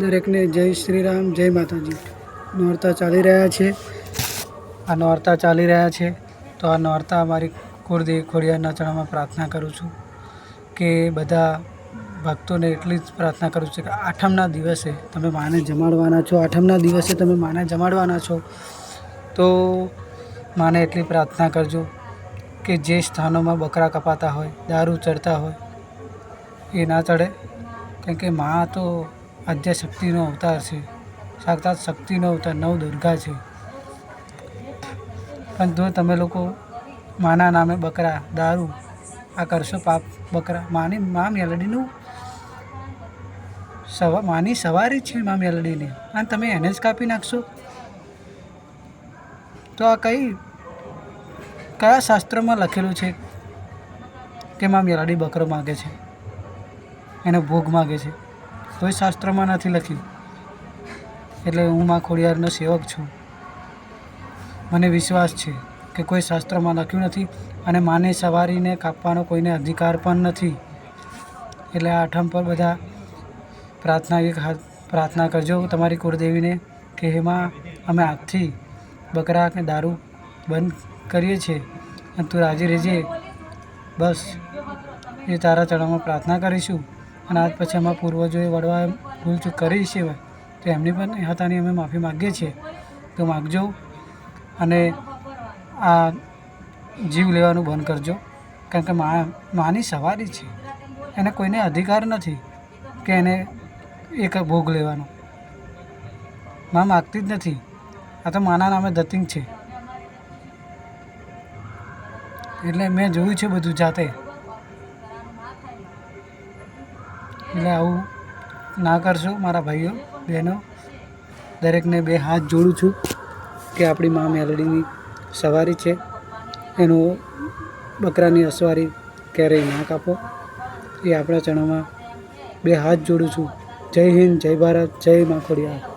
દરેકને જય શ્રી રામ જય માતાજી. નોરતા ચાલી રહ્યા છે. આ નોરતા ચાલી રહ્યા છે. તો આ નોરતા અમારી કુળદેવી ખોડિયારના ચરણમાં પ્રાર્થના કરું છું કે બધા ભક્તોને એટલી જ પ્રાર્થના કરું છું કે આઠમના દિવસે તમે માને જમાડવાના છો. આઠમના દિવસે તમે માને જમાડવાના છો. તો માને એટલી પ્રાર્થના કરજો કે જે સ્થાનોમાં બકરા કપાતા હોય, દારૂ ચડતા હોય, એ ના ચડે. કેમ કે મા તો આદ્ય શક્તિનો અવતાર છે. સાક્ષાત શક્તિનો અવતાર, નવ દુર્ગા છે. પણ જો તમે લોકો માના નામે બકરા, દારૂ, આ કરશો પાપ બકરા, માની, મા મેલડીનું સવા, માની સવારી છે મા મેલડીની. અને તમે એને જ કાપી નાખશો? તો આ કઈ, કયા શાસ્ત્રમાં લખેલું છે કે મા મેલડી બકરો માગે છે? એનો ભોગ માગે છે? કોઈ શાસ્ત્રમાં નથી લખ્યું. એટલે હું માં ખોડિયારનો સેવક છું. મને વિશ્વાસ છે કે કોઈ શાસ્ત્રમાં લખ્યું નથી અને માને સવારીને કાપવાનો કોઈને અધિકાર પણ નથી. એટલે આ આઠમ પર બધા પ્રાર્થના એક હાથ પ્રાર્થના કરજો તમારી કુળદેવીને કે એમાં અમે આજથી બકરા કે દારૂ બંધ કરીએ છીએ અને તું રાજી રહેજે. બસ, એ તારા ચરણમાં પ્રાર્થના કરીશું. અને આજ પછી અમારા પૂર્વજોએ વડવા ભૂલચૂક કરી છે તો એમની પણ હતાની અમે માફી માગીએ છીએ. તો માગજો અને આ જીવ લેવાનું બંધ કરજો. કારણ કે મા, માની સવારી છે. એને કોઈને અધિકાર નથી કે એને એક ભોગ લેવાનો. મા માગતી જ નથી. આ તો માના નામે દત્તિંગ છે. એટલે મેં જોયું છે બધું જાતે. એટલે આવું ના કરશો મારા ભાઈઓ, બહેનો. દરેકને બે હાથ જોડું છું કે આપણી મા મેલડીની સવારી છે. એનો બકરાની અસવારી ક્યારેય ના કાપો. એ આપણા ચણામાં બે હાથ જોડું છું. જય હિન્દ, જય ભારત, જય મા ખોડિયાર.